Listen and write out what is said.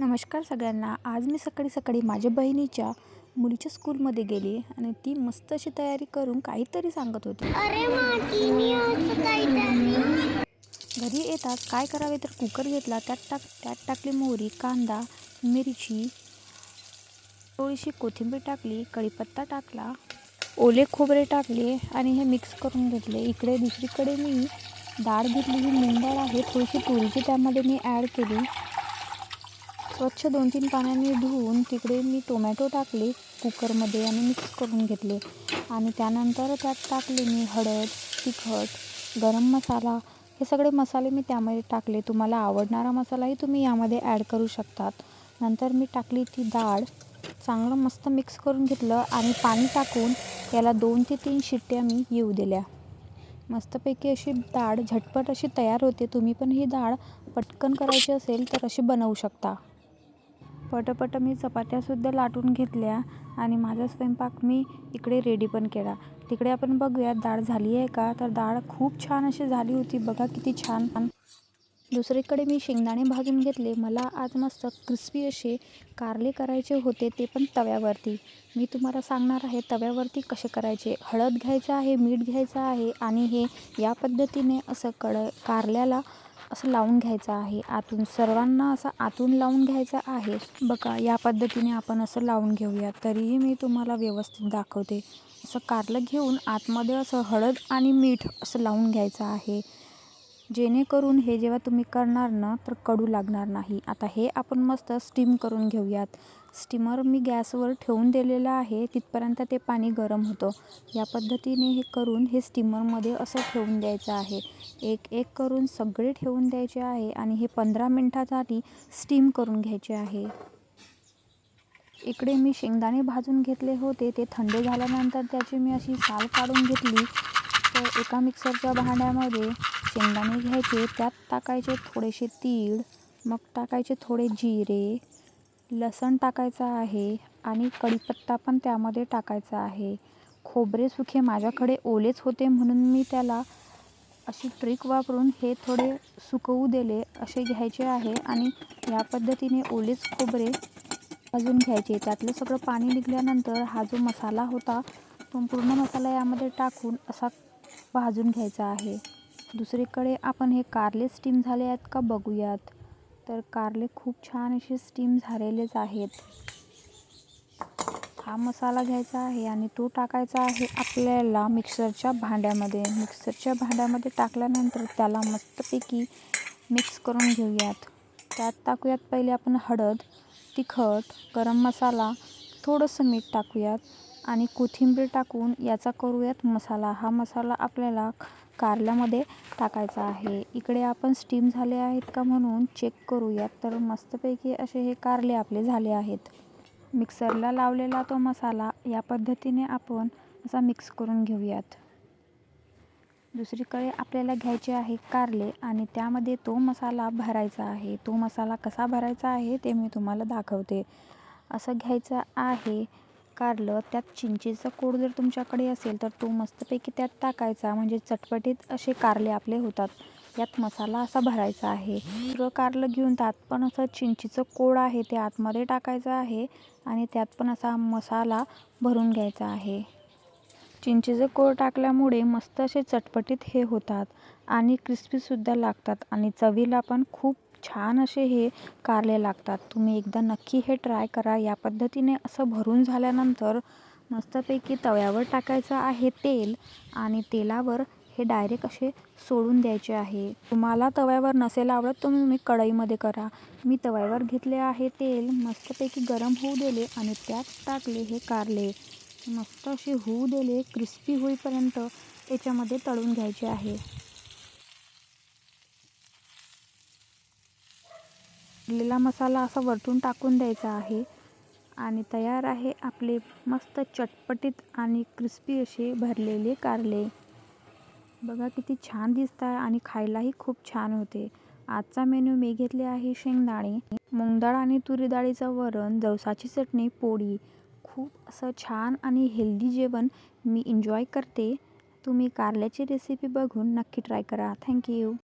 नमस्कार सगळ्यांना. आज मी सकाळी सकाळी माझ्या बहिणीच्या मुलीच्या स्कूलमध्ये गेली आणि ती मस्त अशी तयारी करून काहीतरी सांगत होती. घरी येतात काय करावे तर कुकर घेतला त्यात टाक त्यात टाकली मोहरी कांदा मिरची थोडीशी कोथिंबीर टाकली कढीपत्ता टाकला ओले खोबरे टाकले आणि हे मिक्स करून घेतले. इकडे दुसरीकडे मी डाळ घेतली ही मूग डाळ आहे थोडीशी तुरीची त्यामध्ये मी ॲड केली. स्वच्छ दोन तीन पाण्याने धुवून तिकडे मी टोमॅटो टाकले कुकरमध्ये आणि मिक्स करून घेतले. आणि त्यानंतर त्यात टाकले मी हळद तिखट गरम मसाला. हे सगळे मसाले मी त्यामध्ये टाकले. तुम्हाला आवडणारा मसालाही तुम्ही यामध्ये ॲड करू शकतात. नंतर मी टाकली ती डाळ. चांगलं मस्त मिक्स करून घेतलं आणि पाणी टाकून याला दोन ते तीन शिट्ट्या मी येऊ दिल्या. मस्तपैकी अशी डाळ झटपट अशी तयार होते. तुम्ही पण ही डाळ पटकन करायची असेल तर अशी बनवू शकता. पटपट मी चपात्यासुद्धा लाटून घेतल्या आणि माझा स्वयंपाक मी इकडे रेडी पण केला. तिकडे आपण बघूया डाळ झाली आहे का? तर डाळ खूप छान अशी झाली होती. बघा किती छान. दुसरीकडे मी शेंगदाणे भाजून घेतले. मला आज मस्त क्रिस्पी असे कारले करायचे होते ते पण तव्यावरती. मी तुम्हाला सांगणार आहे तव्यावरती कसे करायचे? हळद घ्यायचं आहे मीठ घ्यायचं आहे आणि हे या पद्धतीने असं कड कारल्याला असं लावून घ्यायचं आहे. आतून सर्वांना असं आतून लावून घ्यायचं आहे. बघा या पद्धतीने आपण असं लावून घेऊया. तरीही मी तुम्हाला व्यवस्थित दाखवते. असं कारलं घेऊन आतमध्ये असं हळद आणि मीठ असं लावून घ्यायचं आहे. जेणेकरून हे जेव्हा तुम्ही करणार ना तर कडू लागणार नाही. आता हे आपण मस्त स्टीम करून घेऊयात. स्टीमर मी गॅसवर ठेवून दिलेलं आहे तिथपर्यंत ते पाणी गरम होतं. या पद्धतीने हे करून हे स्टीमरमध्ये असं ठेवून द्यायचं आहे. एक एक करून सगळे ठेवून द्यायचे आहे आणि हे पंधरा मिनटासाठी स्टीम करून घ्यायचे आहे. इकडे मी शेंगदाणे भाजून घेतले होते ते थंड झाल्यानंतर त्याची मी अशी साल काढून घेतली. तर एका मिक्सरच्या भांड्यामध्ये शेंगदाणे घ्यायचे त्यात टाकायचे थोडेसे तीळ मग टाकायचे थोडे जिरे लसण टाकायचं आहे आणि कढीपत्ता पण त्यामध्ये टाकायचा आहे. खोबरे सुखे माझ्याकडे ओलेच होते म्हणून मी त्याला अशी ट्रिक वापरून हे थोडे सुकवू दिले असे घ्यायचे आहे आणि या पद्धतीने ओलेच खोबरे भाजून घ्यायचे. त्यातलं सगळं पाणी निघाल्यानंतर हा जो मसाला होता तो पूर्ण मसाला यामध्ये टाकून असा भाजून घ्यायचा आहे. दुसरीकडे आपण हे कारले स्टीम झाले आहेत का बघूयात. तर कारले खूप छान असे स्टीम झालेलेच आहेत. हा मसाला घ्यायचा आहे आणि तो टाकायचा आहे आपल्याला मिक्सरच्या भांड्यामध्ये. मिक्सरच्या भांड्यामध्ये टाकल्यानंतर त्याला मस्तपैकी मिक्स करून घेऊयात. त्यात टाकूयात पहिले आपण हळद तिखट गरम मसाला थोडंसं मीठ टाकूयात आणि कोथिंबीर टाकून याचा करूयात मसाला. हा मसाला आपल्याला कारल्यामध्ये टाकायचा आहे. इकडे आपण स्टीम झाले आहेत का म्हणून चेक करूयात. तर मस्तपैकी असे हे कारले आपले झाले आहेत. मिक्सरला लावलेला तो मसाला या पद्धतीने आपण असा मिक्स करून घेऊयात. दुसरीकडे आपल्याला घ्यायचे आहे कारले आणि त्यामध्ये तो मसाला भरायचा आहे. तो मसाला कसा भरायचा आहे ते मी तुम्हाला दाखवते. असं घ्यायचं आहे. कारलं त्यात चिंचेचा कोड जर तुमच्याकडे असेल तर तो मस्तपैकी त्यात टाकायचा. म्हणजे चटपटीत असे कारले आपले होतात. यात मसाला असा भरायचा आहे. दुसरं कारलं घेऊन त्यात पण असं चिंचेचं कोड आहे ते आतमध्ये टाकायचं आहे आणि त्यात पण असा मसाला भरून घ्यायचा आहे. चिंचेचं कोळ टाकल्यामुळे मस्त असे चटपटीत हे होतात आणि क्रिस्पीसुद्धा लागतात आणि चवीला पण खूप छान असे हे कारले लागतात. तुम्ही एकदा नक्की हे ट्राय करा. या पद्धतीने असं भरून झाल्यानंतर मस्तपैकी तव्यावर टाकायचं आहे तेल आणि तेलावर हे डायरेक्ट असे सोडून द्यायचे आहे. तुम्हाला तव्यावर नसेल आवडत तुम्ही मी कढईमध्ये करा. मी तव्यावर घेतले आहे तेल. मस्तपैकी गरम होऊ दिले आणि त्यात टाकले हे कारले. मस्त असे होऊ दिले. क्रिस्पी होईपर्यंत याच्यामध्ये तळून घ्यायचे आहे. वाटलेला मसाला असा वरतून टाकून द्यायचा आहे. आणि तयार आहे आपले मस्त चटपटीत आणि क्रिस्पी असे भरलेले कारले. बघा किती छान दिसतात आहे आणि खायलाही खूप छान होते. आजचा मेन्यू मी घेतले आहे शेंगदाणे मुंगडाळ आणि तुरी डाळीचं वरण जवसाची चटणी पोळी. खूप असं छान आणि हेल्दी जेवण मी एन्जॉय करते. तुम्ही कारल्याची रेसिपी बघून नक्की ट्राय करा. थँक्यू